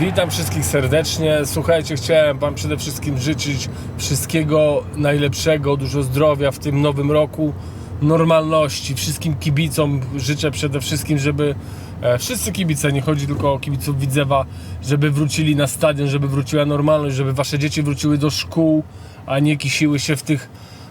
Witam wszystkich serdecznie. Słuchajcie, chciałem Wam przede wszystkim życzyć wszystkiego najlepszego, dużo zdrowia w tym nowym roku, normalności. Wszystkim kibicom życzę przede wszystkim, żeby e, wszyscy kibice, nie chodzi tylko o kibiców Widzewa, żeby wrócili na stadion, żeby wróciła normalność, żeby Wasze dzieci wróciły do szkół, a nie kisiły się w tych,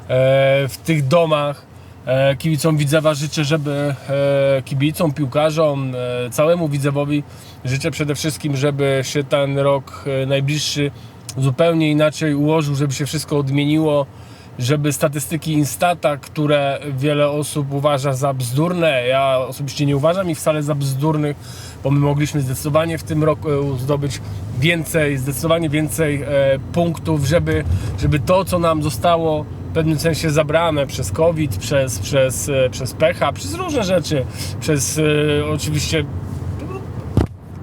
e, w tych domach. E, Kibicom Widzewa życzę, żeby e, kibicom, piłkarzom, e, całemu Widzewowi życzę przede wszystkim, żeby się ten rok najbliższy zupełnie inaczej ułożył, żeby się wszystko odmieniło, żeby statystyki Instata, które wiele osób uważa za bzdurne, ja osobiście nie uważam ich wcale za bzdurnych, bo my mogliśmy zdecydowanie w tym roku zdobyć więcej, zdecydowanie więcej punktów, żeby, żeby to, co nam zostało w pewnym sensie zabrane przez COVID, przez, przez, e, przez pecha, przez różne rzeczy, przez e, oczywiście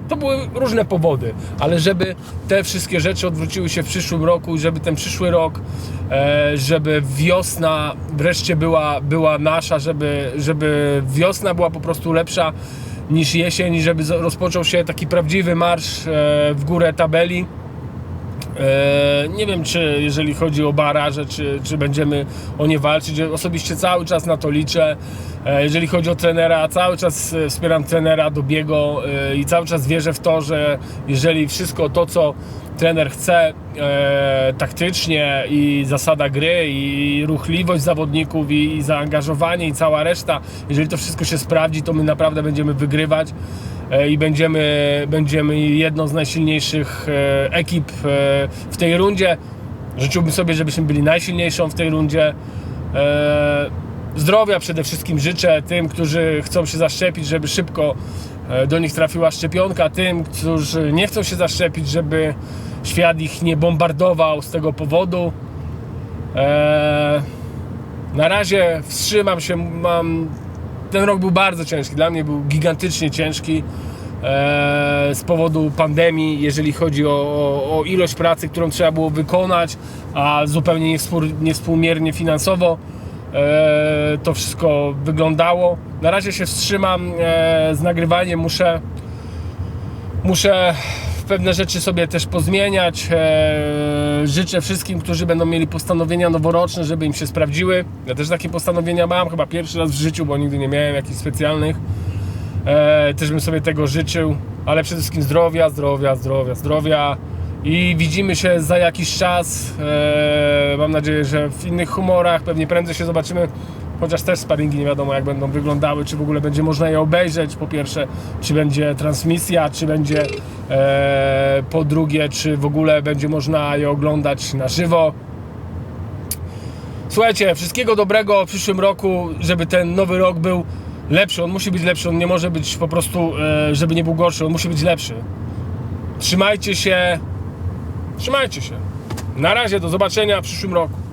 to były różne powody, ale żeby te wszystkie rzeczy odwróciły się w przyszłym roku i żeby ten przyszły rok, e, żeby wiosna wreszcie była, była nasza, żeby, żeby wiosna była po prostu lepsza niż jesień i żeby rozpoczął się taki prawdziwy marsz w górę tabeli. E, Nie wiem, czy jeżeli chodzi o baraże, czy, czy będziemy o nie walczyć. Osobiście cały czas na to liczę. E, Jeżeli chodzi o trenera, cały czas e, wspieram trenera Dobiego i cały czas wierzę w to, że jeżeli wszystko to, co trener chce e, taktycznie i zasada gry i ruchliwość zawodników i, i zaangażowanie i cała reszta, jeżeli to wszystko się sprawdzi, to my naprawdę będziemy wygrywać i będziemy, będziemy jedną z najsilniejszych e, ekip e, w tej rundzie. Życzyłbym sobie, żebyśmy byli najsilniejszą w tej rundzie. E, Zdrowia przede wszystkim życzę tym, którzy chcą się zaszczepić, żeby szybko e, do nich trafiła szczepionka, tym, którzy nie chcą się zaszczepić, żeby świat ich nie bombardował z tego powodu. E, Na razie wstrzymam się, mam ten rok był bardzo ciężki, dla mnie był gigantycznie ciężki e, z powodu pandemii, jeżeli chodzi o, o, o ilość pracy, którą trzeba było wykonać, a zupełnie niewspół, niewspółmiernie finansowo e, to wszystko wyglądało. Na razie się wstrzymam e, z nagrywaniem, muszę muszę pewne rzeczy sobie też pozmieniać. E, życzę wszystkim, którzy będą mieli postanowienia noworoczne, żeby im się sprawdziły. Ja też takie postanowienia mam, chyba pierwszy raz w życiu, bo nigdy nie miałem jakichś specjalnych. E, też bym sobie tego życzył, ale przede wszystkim zdrowia, zdrowia, zdrowia, zdrowia. I widzimy się za jakiś czas. E, mam nadzieję, że w innych humorach. Pewnie prędzej się zobaczymy. Chociaż też sparingi nie wiadomo jak będą wyglądały, czy w ogóle będzie można je obejrzeć. Po pierwsze, czy będzie transmisja, czy będzie e, po drugie, czy w ogóle będzie można je oglądać na żywo. Słuchajcie, wszystkiego dobrego w przyszłym roku, żeby ten nowy rok był lepszy. On musi być lepszy, on nie może być po prostu, e, żeby nie był gorszy, on musi być lepszy. Trzymajcie się, trzymajcie się. Na razie, do zobaczenia w przyszłym roku.